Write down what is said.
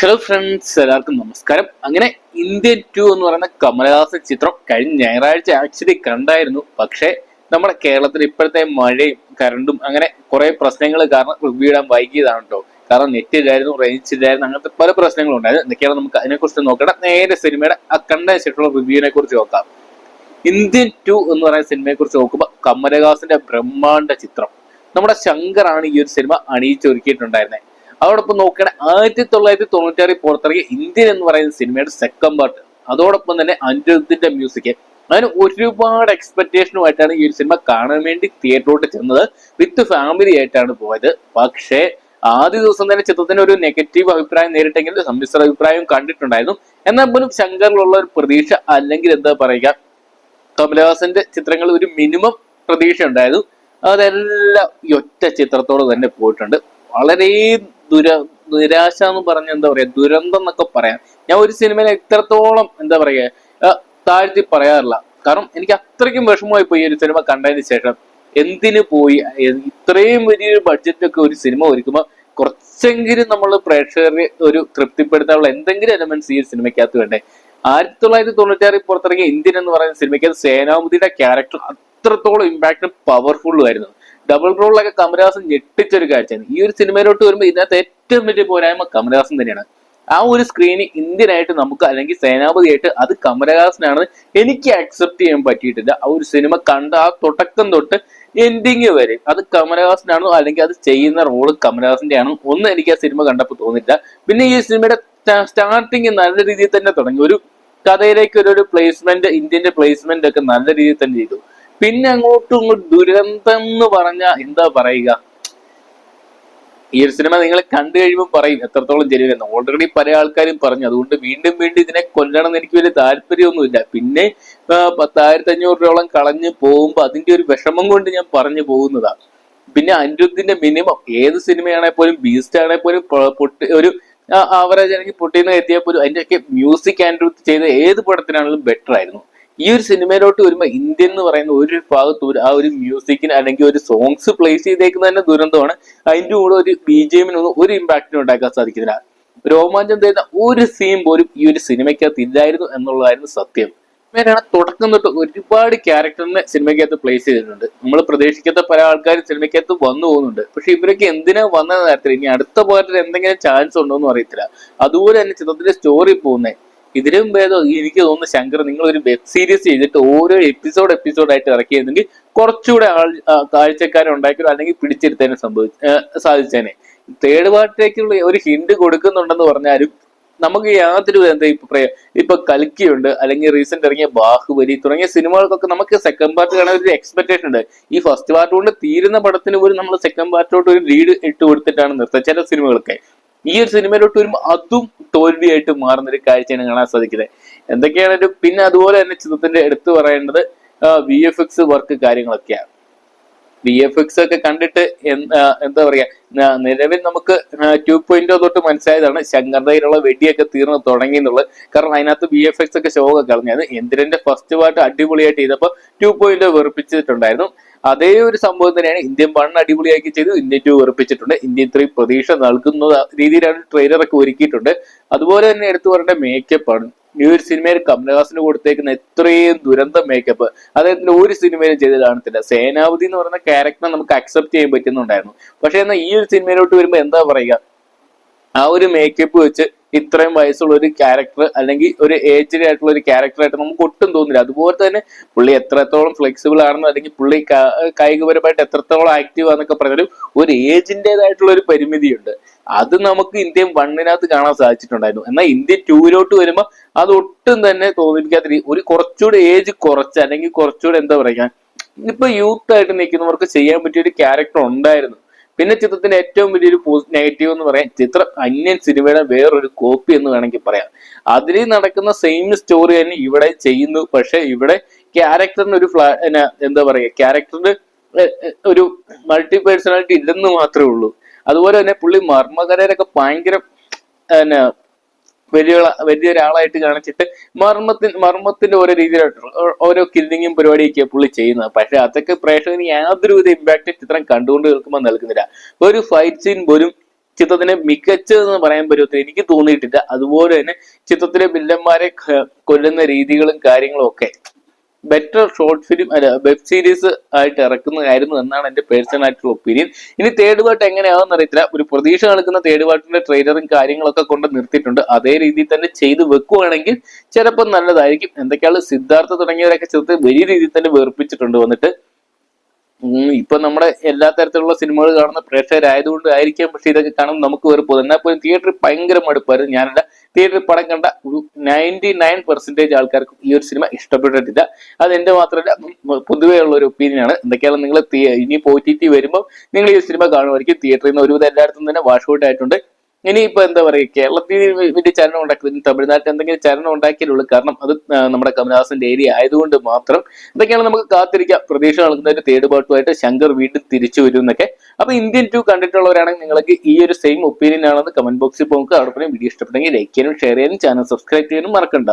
Hello friends എല്ലാവർക്കും നമസ്കാരം. അങ്ങനെ ഇന്ത്യൻ ടു എന്ന് പറയുന്ന കമലഹാസൻ ചിത്രം കഴിഞ്ഞ ഞായറാഴ്ച ആക്ച്വലി കണ്ടായിരുന്നു. പക്ഷേ നമ്മുടെ കേരളത്തിൽ ഇപ്പോഴത്തെ മഴയും കറണ്ടും അങ്ങനെ കുറെ പ്രശ്നങ്ങൾ കാരണം റിവ്യൂ ഇടാൻ വൈകിയതാണ് കേട്ടോ കാരണം നെറ്റ് ഇല്ലായിരുന്നു റേഞ്ച് ഇല്ലായിരുന്നു അങ്ങനത്തെ പല പ്രശ്നങ്ങളും ഉണ്ടായിരുന്നു. എന്തൊക്കെയാണ് നമുക്ക് അതിനെക്കുറിച്ച് നോക്കണം നേരെ സിനിമയുടെ ആ കണ്ട ശേഷമുള്ള റിവ്യൂവിനെ കുറിച്ച് നോക്കാം. ഇന്ത്യൻ ടു എന്ന് പറയുന്ന സിനിമയെ കുറിച്ച് നോക്കുമ്പോൾ കമലഹാസന്റെ ബ്രഹ്മാണ്ട ചിത്രം. നമ്മുടെ ശങ്കറാണ് ഈ ഒരു സിനിമ അണിയിച്ചൊരുക്കിയിട്ടുണ്ടായിരുന്നത് അതോടൊപ്പം നോക്കുകയാണെങ്കിൽ ആയിരത്തി തൊള്ളായിരത്തി തൊണ്ണൂറ്റാറിൽ പുറത്തിറങ്ങിയ ഇന്ത്യൻ എന്ന് പറയുന്ന സിനിമയുടെ സെക്കൻഡ് പാർട്ട് അതോടൊപ്പം തന്നെ അനിരുദ്ധിന്റെ മ്യൂസിക് അങ്ങനെ ഒരുപാട് എക്സ്പെക്ടേഷനുമായിട്ടാണ് ഈ ഒരു സിനിമ കാണാൻ വേണ്ടി തിയേറ്ററിലോട്ട് ചെന്നത്. വിത്ത് ഫാമിലി ആയിട്ടാണ് പോയത്. പക്ഷേ ആദ്യ ദിവസം തന്നെ ചിത്രത്തിന് ഒരു നെഗറ്റീവ് അഭിപ്രായം നേരിട്ടെങ്കിൽ സമ്മിശ്ര അഭിപ്രായം കണ്ടിട്ടുണ്ടായിരുന്നു. എന്നാൽ പോലും ശങ്കറിലുള്ള ഒരു പ്രതീക്ഷ അല്ലെങ്കിൽ എന്താ പറയുക കമലഹാസന്റെ ചിത്രങ്ങൾ ഒരു മിനിമം പ്രതീക്ഷ ഉണ്ടായിരുന്നു. അതെല്ലാം ഒറ്റ ചിത്രത്തോട് തന്നെ പോയിട്ടുണ്ട്. വളരെ ദുര നിരാശ എന്ന് പറഞ്ഞ എന്താ പറയാ? ദുരന്തം എന്നൊക്കെ പറയാം. ഞാൻ ഒരു സിനിമയിൽ എത്രത്തോളം എന്താ പറയാ താഴ്ത്തി പറയാറില്ല. കാരണം എനിക്ക് അത്രയ്ക്കും വിഷമമായി പോയി ഒരു സിനിമ കണ്ടതിന് ശേഷം. എന്തിനു പോയി ഇത്രയും വലിയൊരു ബഡ്ജറ്റൊക്കെ ഒരു സിനിമ ഒരുക്കുമ്പോൾ കുറച്ചെങ്കിലും നമ്മൾ പ്രേക്ഷകരെ ഒരു തൃപ്തിപ്പെടുത്താനുള്ള എന്തെങ്കിലും എലമെന്റ്സ് ഈ സിനിമയ്ക്കകത്ത് വേണ്ടേ? ആയിരത്തി തൊള്ളായിരത്തി തൊണ്ണൂറ്റാറിൽ പുറത്തിറങ്ങിയ ഇന്ത്യൻ എന്ന് പറയുന്ന സിനിമയ്ക്കകത്ത് സേനാപതിയുടെ ക്യാരക്ടർ അത്രത്തോളം ഇമ്പാക്റ്റും പവർഫുള്ളും ആയിരുന്നു. ഡബിൾ റോളിലൊക്കെ കമലഹാസൻ ഞെട്ടിച്ചൊരു കാഴ്ചയാണ്. ഈ ഒരു സിനിമയിലോട്ട് വരുമ്പോൾ ഇതിനകത്ത് ഏറ്റവും വലിയ പോരായ്മ കമലഹാസൻ തന്നെയാണ്. ആ ഒരു സ്ക്രീനിൽ ഇന്ത്യൻ ആയിട്ട് നമുക്ക് അല്ലെങ്കിൽ സേനാപതിയായിട്ട് അത് കമലഹാസനാണെന്ന് എനിക്ക് അക്സെപ്റ്റ് ചെയ്യാൻ പറ്റിയിട്ടില്ല. ആ ഒരു സിനിമ കണ്ട ആ തുടക്കം തൊട്ട് എൻഡിങ് വരെ അത് കമലഹാസനാണോ അല്ലെങ്കിൽ അത് ചെയ്യുന്ന റോൾ കമലഹാസന്റെ ആണോ ഒന്നും എനിക്ക് ആ സിനിമ കണ്ടപ്പോൾ തോന്നിയില്ല പിന്നെ ഈ സിനിമയുടെ സ്റ്റാർട്ടിങ് നല്ല രീതിയിൽ തന്നെ തുടങ്ങി. ഒരു കഥയിലേക്ക് ഒരു പ്ലേസ്മെന്റ് ഇന്ത്യന്റെ പ്ലേസ്മെന്റ് ഒക്കെ നല്ല രീതിയിൽ തന്നെ ചെയ്തു. പിന്നെ അങ്ങോട്ടും ഇങ്ങോട്ടും ദുരന്തം എന്ന് പറഞ്ഞ എന്താ പറയുക? ഈ ഒരു സിനിമ നിങ്ങൾ കണ്ടു കഴിയുമ്പോൾ പറയും എത്രത്തോളം ജനുവെന്ന് ഓൾറെഡി പല ആൾക്കാരും പറഞ്ഞു. അതുകൊണ്ട് വീണ്ടും വീണ്ടും ഇതിനെ കൊല്ലണം എന്ന് എനിക്ക് വലിയ താല്പര്യമൊന്നുമില്ല. പിന്നെ പത്തായിരത്തി അഞ്ഞൂറ് രൂപയോളം കളഞ്ഞ് പോകുമ്പോൾ അതിന്റെ ഒരു വിഷമം കൊണ്ട് ഞാൻ പറഞ്ഞു പോകുന്നതാ. പിന്നെ അനിരുദ്ധിന്റെ മിനിമം ഏത് സിനിമയാണെങ്കിൽ പോലും ബീസ്റ്റ് ആണെങ്കിൽ പോലും പൊട്ടി ഒരു ആവറേജ് ജനങ്ങൾ പൊട്ടിന്ന് എത്തിയാൽ പോലും അതിന്റെയൊക്കെ മ്യൂസിക് അനിരുദ്ധ് ചെയ്ത ഏത് പടത്തിനാണെങ്കിലും ബെറ്റർ ആയിരുന്നു. ഈ ഒരു സിനിമയിലോട്ട് വരുമ്പോൾ ഇന്ത്യൻ എന്ന് പറയുന്ന ഒരു ഭാഗത്ത് ഒരു ആ ഒരു മ്യൂസിക്കിന് അല്ലെങ്കിൽ ഒരു സോങ്സ് പ്ലേസ് ചെയ്തേക്കുന്ന തന്നെ ദുരന്തമാണ്. അതിന്റെ കൂടെ ഒരു ബി ജെ എമ്മിനൊന്നും ഒരു ഇമ്പാക്റ്റിനും ഉണ്ടാക്കാൻ സാധിക്കുന്നില്ല. രോമാഞ്ചം തരുന്ന ഒരു സീൻ പോലും ഈ ഒരു സിനിമയ്ക്കകത്ത് ഇല്ലായിരുന്നു എന്നുള്ളതായിരുന്നു സത്യം. ഇവരാണ് തുടക്കം തൊട്ട് ഒരുപാട് ക്യാരക്ടറിനെ സിനിമയ്ക്കകത്ത് പ്ലേസ് ചെയ്തിട്ടുണ്ട്. നമ്മൾ പ്രതീക്ഷിക്കാത്ത പല ആൾക്കാരും സിനിമയ്ക്കകത്ത് വന്നു പോകുന്നുണ്ട്. പക്ഷെ ഇവരൊക്കെ എന്തിനാ വന്നത് നേരത്തിൽ ഇനി അടുത്ത പാർട്ടിൽ എന്തെങ്കിലും ചാൻസ് ഉണ്ടോ എന്ന് അറിയത്തില്ല. അതുപോലെ തന്നെ ചിത്രത്തിന്റെ സ്റ്റോറി പോകുന്നത് ഇതിലും ഭേദം എനിക്ക് തോന്നുന്നു ശങ്കർ നിങ്ങൾ ഒരു വെബ് സീരീസ് ചെയ്തിട്ട് ഓരോ എപ്പിസോഡ് എപ്പിസോഡ് ആയിട്ട് ഇറക്കിയിരുന്നെങ്കിൽ കുറച്ചുകൂടെ ആൾ കാഴ്ചക്കാരെ ഉണ്ടാക്കിയോ അല്ലെങ്കിൽ പിടിച്ചിരുത്തേനെ സംഭവിച്ച സാധിച്ചേനെ. തേർഡ് പാർട്ടിലേക്കുള്ള ഒരു ഹിന്റ് കൊടുക്കുന്നുണ്ടെന്ന് പറഞ്ഞാലും നമുക്ക് യാതൊരു എന്താ ഇപ്പൊ പറയാ ഇപ്പൊ കൽക്കിയുണ്ട് അല്ലെങ്കിൽ റീസെന്റ് ഇറങ്ങിയ ബാഹുബലി തുടങ്ങിയ സിനിമകൾക്കൊക്കെ നമുക്ക് സെക്കൻഡ് പാർട്ട് കാണാൻ ഒരു എക്സ്പെക്ടേഷൻ ഉണ്ട്. ഈ ഫസ്റ്റ് പാർട്ട് കൊണ്ട് തീരുന്ന പടത്തിന് പോലും നമ്മൾ സെക്കൻഡ് പാർട്ടിലോട്ട് ഒരു ലീഡ് ഇട്ട് കൊടുത്തിട്ടാണ് നിർത്തുക ചില സിനിമകളൊക്കെ. ഈ ഒരു സിനിമയിലോട്ട് വരുമ്പോൾ അതും തോൽവിയായിട്ട് മാറുന്ന ഒരു കാഴ്ചയാണ് കാണാൻ സാധിക്കുന്നത്. എന്തൊക്കെയാണെങ്കിലും പിന്നെ അതുപോലെ തന്നെ ചിത്രത്തിന്റെ എടുത്തു പറയേണ്ടത് വി എഫ് എക്സ് വർക്ക് കാര്യങ്ങളൊക്കെയാണ്. വി എഫ് എക്സ് ഒക്കെ കണ്ടിട്ട് എന്താ പറയാ നിലവിൽ നമുക്ക് ടു പോയിന്റ് തൊട്ട് മനസ്സിലായതാണ് ശങ്കറിലുള്ള വെടിയൊക്കെ തീർന്നു തുടങ്ങി എന്നുള്ളത്. കാരണം അതിനകത്ത് വി എഫ് എക്സ് ഒക്കെ ഷോ ഒക്കെ കളഞ്ഞത്. എന്തിരന്റെ ഫസ്റ്റ് പാർട്ട് അടിപൊളിയായിട്ട് ചെയ്തപ്പോൾ ടു പോയിന്റ് വെറുപ്പിച്ചിട്ടുണ്ടായിരുന്നു. അതേ ഒരു സംഭവം തന്നെയാണ് ഇന്ത്യൻ വൺ അടിപൊളിയാക്കി ചെയ്തു. ഇന്ത്യൻ ടു ഉറപ്പിച്ചിട്ടുണ്ട്. ഇന്ത്യൻ ത്രീ പ്രതീക്ഷ നൽകുന്ന രീതിയിലാണ് ട്രെയിലറൊക്കെ ഒരുക്കിയിട്ടുണ്ട്. അതുപോലെ തന്നെ എടുത്തു പറയേണ്ട മേക്കപ്പ് ആണ്. ഈ ഒരു സിനിമയിൽ കമലഹാസിന് കൊടുത്തേക്കുന്ന എത്രയും ദുരന്ത മേക്കപ്പ് അദ്ദേഹത്തിന്റെ ഒരു സിനിമയിലും ചെയ്ത് കാണത്തില്ല. സേനാപതി എന്ന് പറയുന്ന ക്യാരക്ടർ നമുക്ക് അക്സെപ്റ്റ് ചെയ്യാൻ പറ്റുന്നുണ്ടായിരുന്നു. പക്ഷെ എന്നാൽ ഈ ഒരു സിനിമയിലോട്ട് വരുമ്പോൾ എന്താ പറയുക? ആ ഒരു മേക്കപ്പ് വെച്ച് ഇത്രയും വയസ്സുള്ള ഒരു ക്യാരക്ടർ അല്ലെങ്കിൽ ഒരു ഏജ്ഡ് ആയിട്ടുള്ള ഒരു ക്യാരക്ടറായിട്ട് നമുക്ക് ഒട്ടും തോന്നില്ല. അതുപോലെ തന്നെ പുള്ളി എത്രത്തോളം ഫ്ലെക്സിബിൾ ആണെന്ന് അല്ലെങ്കിൽ പുള്ളി കായികപരമായിട്ട് എത്രത്തോളം ആക്റ്റീവ് ആണെന്നൊക്കെ പറഞ്ഞാലും ഒരു ഏജിന്റെതായിട്ടുള്ള ഒരു പരിമിതിയുണ്ട്. അത് നമുക്ക് ഇന്ത്യൻ വണ്ണിനകത്ത് കാണാൻ സാധിച്ചിട്ടുണ്ടായിരുന്നു. എന്നാൽ ഇന്ത്യ ടൂവിലോട്ട് വരുമ്പോൾ അത് ഒട്ടും തന്നെ തോന്നിപ്പിക്കാത്ത ഒരു കുറച്ചുകൂടെ ഏജ് കുറച്ച് അല്ലെങ്കിൽ കുറച്ചുകൂടെ എന്താ പറയുക ഇപ്പൊ യൂത്ത് ആയിട്ട് നിൽക്കുന്നവർക്ക് ചെയ്യാൻ പറ്റിയ ഒരു ക്യാരക്ടർ ഉണ്ടായിരുന്നു. പിന്നെ ചിത്രത്തിന്റെ ഏറ്റവും വലിയൊരു നെഗറ്റീവ് എന്ന് പറയാൻ ചിത്രം അന്യൻ സിനിമയുടെ വേറൊരു കോപ്പി എന്ന് വേണമെങ്കിൽ പറയാം. അതിൽ നടക്കുന്ന സെയിം സ്റ്റോറി തന്നെ ഇവിടെ ചെയ്യുന്നു. പക്ഷെ ഇവിടെ ക്യാരക്ടറിന് ഒരു ഫ്ലാ എന്താ പറയുക ക്യാരക്ടറിന് ഒരു മൾട്ടി പേഴ്സണാലിറ്റി ഇല്ലെന്ന് മാത്രമേ ഉള്ളൂ. അതുപോലെ തന്നെ പുള്ളി മർമ്മകരരൊക്കെ ഭയങ്കര വലിയ വലിയൊരാളായിട്ട് കാണിച്ചിട്ട് മർമ്മത്തിന് മർമ്മത്തിന്റെ ഓരോ രീതിയിലായിട്ട് ഓരോ കില്ലിങ്ങും പരിപാടിയൊക്കെ പുള്ളി ചെയ്യുന്നത്. പക്ഷെ അതൊക്കെ പ്രേക്ഷകന് യാതൊരുവിധ ഇമ്പാക്ട് ചിത്രം കണ്ടുകൊണ്ട് കേൾക്കുമ്പോൾ നൽകുന്നില്ല. ഒരു ഫൈറ്റ് സീൻ പോലും ചിത്രത്തിനെ മികച്ചതെന്ന് പറയാൻ പറ്റുമോ എനിക്ക് തോന്നിയിട്ടില്ല. അതുപോലെ തന്നെ ചിത്രത്തിലെ വില്ലന്മാരെ കൊല്ലുന്ന രീതികളും കാര്യങ്ങളും ഒക്കെ. ബെറ്റർ ഷോർട്ട് ഫിലിം അല്ല വെബ് സീരീസ് ആയിട്ട് ഇറക്കുന്നതായിരുന്നു എന്നാണ് എന്റെ പേഴ്സണൽ ആയിട്ടുള്ള ഒപ്പീനിയൻ ഇനി തേർഡ് പാർട്ട് എങ്ങനെയാണെന്ന് അറിയത്തില്ല. ഒരു പ്രതീക്ഷ നൽകുന്ന തേർഡ് പാർട്ടിന്റെ ട്രെയിലറും കാര്യങ്ങളൊക്കെ കൊണ്ട് നിർത്തിയിട്ടുണ്ട്. അതേ രീതിയിൽ തന്നെ ചെയ്തു വെക്കുവാണെങ്കിൽ ചിലപ്പോൾ നല്ലതായിരിക്കും. എന്തൊക്കെയാണ് സിദ്ധാർത്ഥ തുടങ്ങിയവരൊക്കെ ചേർത്ത് വലിയ രീതിയിൽ തന്നെ വേർപ്പിച്ചിട്ടുണ്ട് വന്നിട്ട്. ഇപ്പൊ നമ്മുടെ എല്ലാ തരത്തിലുള്ള സിനിമകൾ കാണുന്ന പ്രേക്ഷകരായതുകൊണ്ട് ആയിരിക്കാം. പക്ഷെ ഇതൊക്കെ കാണുമ്പോൾ നമുക്ക് വെറുപ്പ് എന്നാൽ പോലും തിയേറ്ററിൽ ഭയങ്കര മടുപ്പായിരുന്നു. ഞാനല്ല തിയേറ്ററിൽ പടം കണ്ട ഒരു നയന്റി നയൻ പെർസെന്റേജ് ആൾക്കാർക്കും ഈ ഒരു സിനിമ ഇഷ്ടപ്പെട്ടിട്ടില്ല. അത് എന്റെ മാത്രമല്ല പൊതുവേ ഉള്ള ഒരു ഒപ്പീനിയൻ ആണ്. എന്തൊക്കെയാണ് നിങ്ങൾ ഇനി ഒ ടി ടി വരുമ്പോൾ നിങ്ങൾ ഈ സിനിമ കാണുമായിരിക്കും തിയേറ്ററിൽ നിന്ന് ഒരുവിധം എല്ലായിടത്തും തന്നെ വാഷ് ഔട്ട് ആയിട്ടുണ്ട്. ഇനിയിപ്പോ എന്താ പറയുക കേരളത്തിൽ വലിയ ചലനം തമിഴ്നാട്ടിൽ എന്തെങ്കിലും ചലനം ഉണ്ടാക്കിയുള്ളൂ കാരണം അത് നമ്മുടെ കമലഹാസന്റെ ഏരിയ ആയതുകൊണ്ട് മാത്രം ഇതൊക്കെയാണ് നമുക്ക് കാത്തിരിക്കാം. പ്രതീക്ഷ നൽകുന്ന ഒരു തേടുപാട്ടുമായിട്ട് ശങ്കർ വീണ്ടും തിരിച്ചു വരും എന്നൊക്കെ. അപ്പൊ ഇന്ത്യൻ ടു കണ്ടിട്ടുള്ളവരാണെങ്കിൽ നിങ്ങൾക്ക് ഈ ഒരു സെയിം ഒപ്പീനിയൻ ആണെന്ന് കമന്റ് ബോക്സിൽ പോകുക അവിടെ വീഡിയോ ഇഷ്ടപ്പെട്ടെങ്കിൽ ലൈക്ക് ചെയ്യാനും ഷെയർ ചെയ്യാനും ചാനൽ സബ്സ്ക്രൈബ് ചെയ്യാനും മറക്കണ്ട.